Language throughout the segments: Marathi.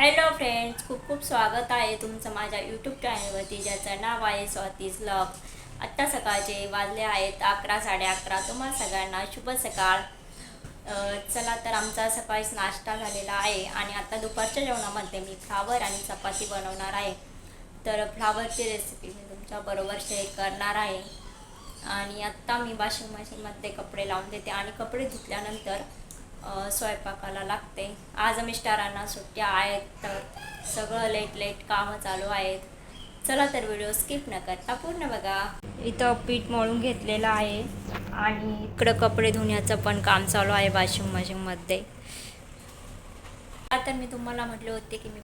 हॅलो फ्रेंड्स खूप खूप स्वागत आहे तुमचं माझ्या यूट्यूब चॅनलवरती ज्याचं नाव आहे स्वातीज लॉग आत्ता सकाळचे वाजले आहेत अकरा साडे अकरा. तुम्हाला सगळ्यांना शुभ सकाळ. चला तर आमचा सकाळीच नाश्ता झालेला आहे आणि आता दुपारच्या जेवणामध्ये मी फ्लावर आणि चपाती बनवणार आहे. तर फ्लावरची रेसिपी मी तुमच्याबरोबर शेअर करणार आहे. आणि आत्ता मी वॉशिंग मशीनमध्ये कपडे लावून देते आणि कपडे धुतल्यानंतर स्वयंपाकाला लागते. आज मिस्टरांना सुट्ट्या आहेत तर सगळं लेट लेट कामं चालू आहेत. चला तर व्हिडिओ स्किप न करता पूर्ण बघा. इथं पीठ मळून घेतलेलं आहे आणि इकडं कपडे धुण्याचं पण काम चालू आहे वॉशिंग मशीनमध्ये आता मी तुम्हाला म्हटले होते की मी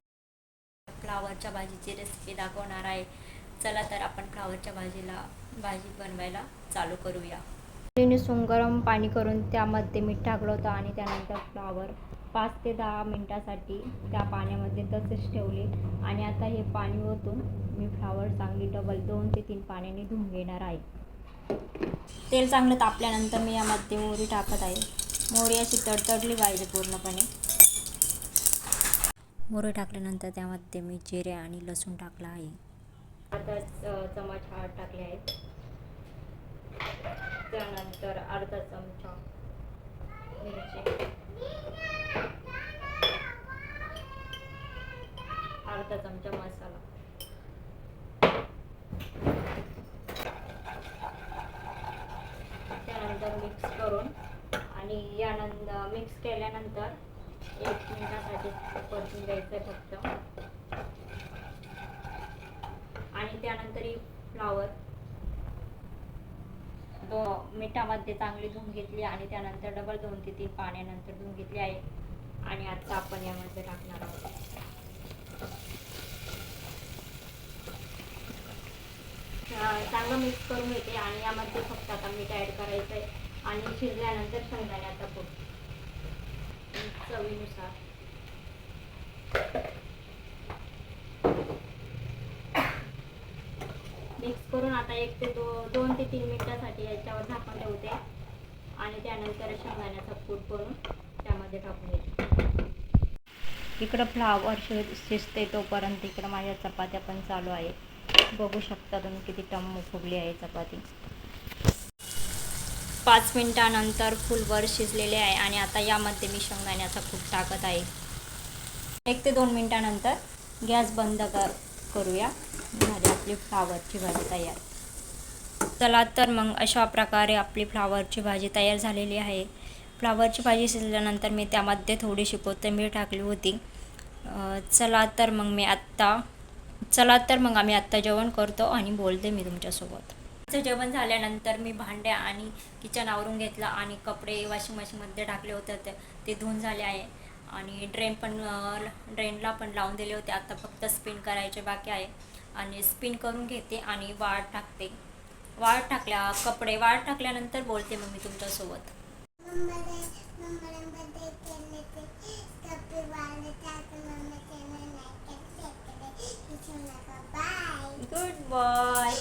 फ्लावरच्या भाजीची रेसिपी दाखवणार आहे. चला तर आपण फ्लावरच्या भाजीला भाजी बनवायला चालू करूया. निसून गरम पाणी करून त्यामध्ये मीठ टाकलं होतं आणि त्यानंतर फ्लावर पाच ते दहा मिनटासाठी त्या पाण्यामध्ये तसेच ठेवले. आणि आता हे पाणी ओतून मी फ्लावर चांगली डबल दोन ते तीन पाण्याने धुवून घेणार आहे. तेल चांगलं तापल्यानंतर मी यामध्ये मोहरी टाकत आहे. मोहरी अशी तडतडली पाहिजे पूर्णपणे. मोहरी टाकल्यानंतर त्यामध्ये मी जिरे आणि लसूण टाकला आहे. आता चमच हळद टाकले आहेत त्यानंतर अर्धा चमचा मिरची. अर्धा चमचा मसाला. त्यानंतर मिक्स करून आणि यानंतर मिक्स केल्यानंतर एक मिनिटासाठी परतून द्यायचं आहे फक्त. आणि त्यानंतर ही फ्लावर दो मिठामध्ये चांगली धुवून घेतली आणि त्यानंतर डबल दोन ते तीन पाण्यानंतर धुवून घेतली आहे. आणि आता आपण यामध्ये टाकणार आहोत. चांगलं मिक्स करून घेते आणि यामध्ये फक्त आता मीठ ॲड करायचं आहे आणि शिजल्यानंतर शेंगदाण्याचा कूट चवीनुसार मिक्स करून आता एक ते दो दोन ते तीन मिनिटासाठी याच्यावर झाकण ठेवते. आणि त्यानंतर शेंगदाण्याचा कूट करून त्यामध्ये टाकून घेते इकडं फ्लावर शि शिजते तोपर्यंत इकडं माझ्या चपात्या पण चालू आहे. बघू शकता तुम्ही किती टम्म फुगली आहे चपाती. पाच मिनिटानंतर फुलवर शिजलेले आहे आणि आता यामध्ये मी शेंगदाण्याचा कूट टाकत आहे. एक ते दोन मिनिटानंतर गॅस बंद कर करूया. झाली आपली फ्लावरची भाजी तयार. चला तर मग अशा प्रकारे आपली फ्लावरची भाजी तयार झालेली आहे. फ्लावरची भाजी शिजल्यानंतर मी त्यामध्ये थोडीशी कोथिंबीर टाकली होती. चला तर मग मी आत्ता चला तर मग आम्ही आत्ता जेवण करतो आणि बोलते मी तुमच्यासोबत. आमचं जेवण झाल्यानंतर मी भांडे आणि किचन आवरून घेतलं आणि कपडे वॉशिंग मशीनमध्ये टाकले होते ते ते धुवून झाले आहे. आणि ड्रेन पण ड्रेनला पण लावून दिले होते. आत्ता फक्त स्पिन करायचे बाकी आहे. आणि स्पिन करून घेते आणि वाळ टाकते. वाळ टाकल्या कपडे वाळ टाकल्यानंतर बोलते मग मी तुमच्यासोबत. गुड बॉय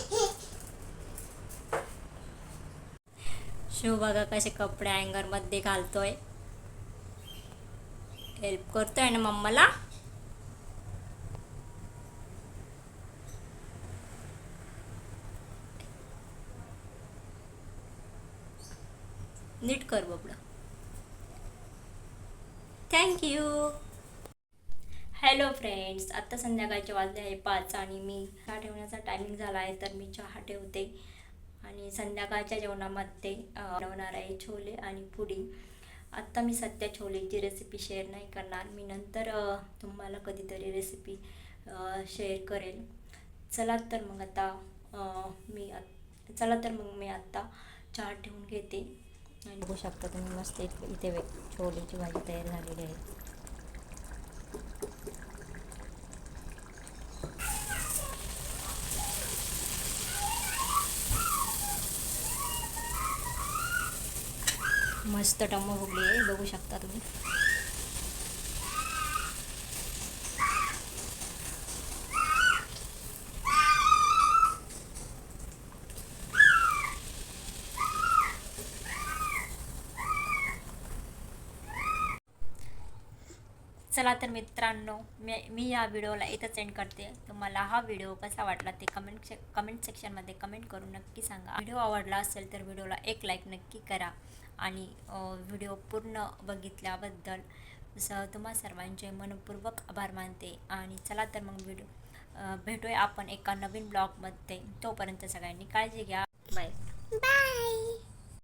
शिव बघा कसे कपडे अँगरमध्ये घालतोय. हेल्प करतोय ना मम्माला? नीट कर बबडा. थँक्यू हॅलो फ्रेंड्स आत्ता संध्याकाळचे वाजले आहे पाच आणि मी चहा ठेवण्याचा टायमिंग झाला आहे तर मी चहा ठेवते. आणि संध्याकाळच्या जेवणामध्ये बनवणार आहे छोले आणि पुडिंग आत्ता मी सध्या छोलेची रेसिपी शेअर नाही करणार. मी नंतर तुम्हाला कधीतरी रेसिपी शेअर करेल. चला तर मग आता मी चला तर मग मी आत्ता चहा ठेवून घेते. आणि बघू शकता तुम्ही मस्त इथे इथे छोलेची भाजी तयार झालेली आहे. मस्त टम्म फुगली आहे बघू शकता तुम्ही. चला तर मित्रांनो मी मी या व्हिडिओला इथंच एंड करते. तुम्हाला हा व्हिडिओ कसा वाटला ते कमेंट से कमेंट सेक्शनमध्ये कमेंट करून नक्की सांगा. व्हिडिओ आवडला असेल तर व्हिडिओला एक लाईक नक्की करा आणि व्हिडिओ पूर्ण बघितल्याबद्दल स तुम्हा सर्वांचे मनपूर्वक आभार मानते आणि चला तर मग व्हिडिओ भेटूया आपण एका नवीन ब्लॉगमध्ये तोपर्यंत सगळ्यांनी काळजी घ्या.